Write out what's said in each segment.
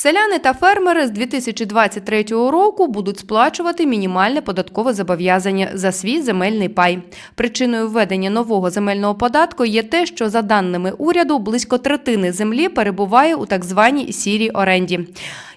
Селяни та фермери з 2023 року будуть сплачувати мінімальне податкове зобов'язання за свій земельний пай. Причиною введення нового земельного податку є те, що за даними уряду близько третини землі перебуває у так званій сірій оренді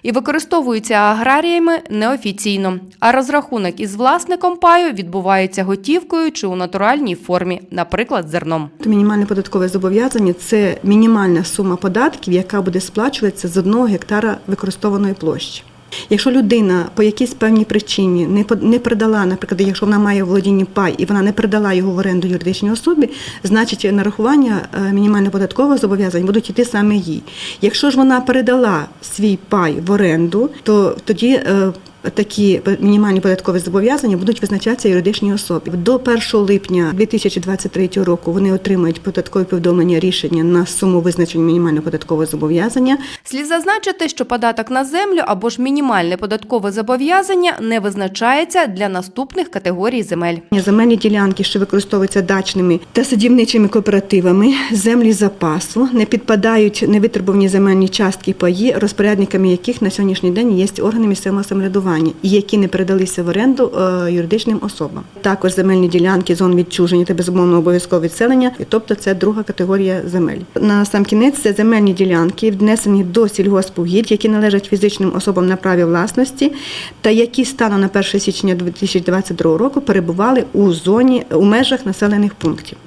і використовується аграріями неофіційно. А розрахунок із власником паю відбувається готівкою чи у натуральній формі, наприклад, зерном. Мінімальне податкове зобов'язання це мінімальна сума податків, яка буде сплачуватися з одного гектара використованої площі. Якщо людина по якійсь певній причині не не передала, наприклад, якщо вона має володіння пай і вона не передала його в оренду юридичній особі, значить нарахування е, мінімально податкового зобов'язань будуть йти саме їй. Якщо ж вона передала свій пай в оренду, то тоді е, такі мінімальні податкові зобов'язання будуть визначатися юридичній особі. До 1 липня 2023 року вони отримають податкові повідомлення рішення на суму визначення мінімального податкового зобов'язання. Слід зазначити, що податок на землю або ж мінімальне податкове зобов'язання не визначається для наступних категорій земель. Земельні ділянки, що використовуються дачними та садівничими кооперативами, землі запасу, не підпадають невитребувані земельні частки паї, розпорядниками яких на сьогоднішній день є органи місцевого самоврядування, і які не передалися в оренду е, юридичним особам. Також земельні ділянки зон відчуження та безумовно обов'язкового відселення, тобто це друга категорія земель. На сам кінець це земельні ділянки, внесені до сільгоспугідь, які належать фізичним особам на праві власності, та які станом на 1 січня 2022 року перебували у зоні у межах населених пунктів.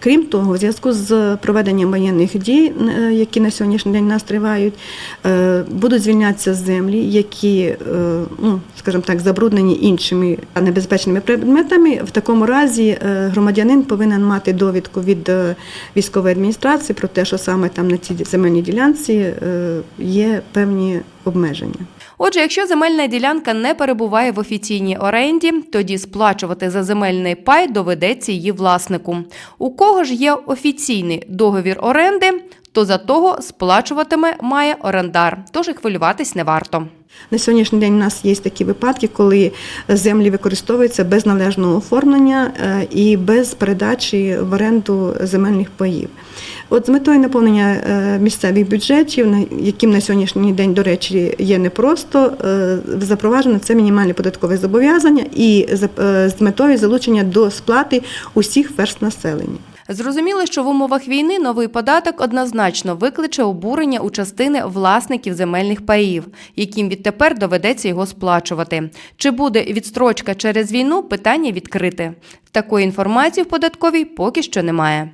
Крім того, у зв'язку з проведенням воєнних дій, е, які на сьогоднішній день нас тривають, е, будуть звільнятися землі, які, е, ну скажімо так, забруднені іншими небезпечними предметами. В такому разі громадянин повинен мати довідку від військової адміністрації про те, що саме там на цій земельній ділянці є певні обмеження. Отже, якщо земельна ділянка не перебуває в офіційній оренді, тоді сплачувати за земельний пай доведеться її власнику. У кого ж є офіційний договір оренди, то за того сплачуватиме має орендар, тож і хвилюватись не варто. На сьогоднішній день у нас є такі випадки, коли землі використовуються без належного оформлення е, і без передачі в оренду земельних паїв. От з метою наповнення е, місцевих бюджетів, яким на сьогоднішній день, до речі, є непросто, е, запроваджено це мінімальне податкове зобов'язання і з метою залучення до сплати усіх верст населення. Зрозуміло, що в умовах війни новий податок однозначно викличе обурення у частини власників земельних паїв, яким відтепер доведеться його сплачувати. Чи буде відстрочка через війну? Питання відкрите. Такої інформації в податковій поки що немає.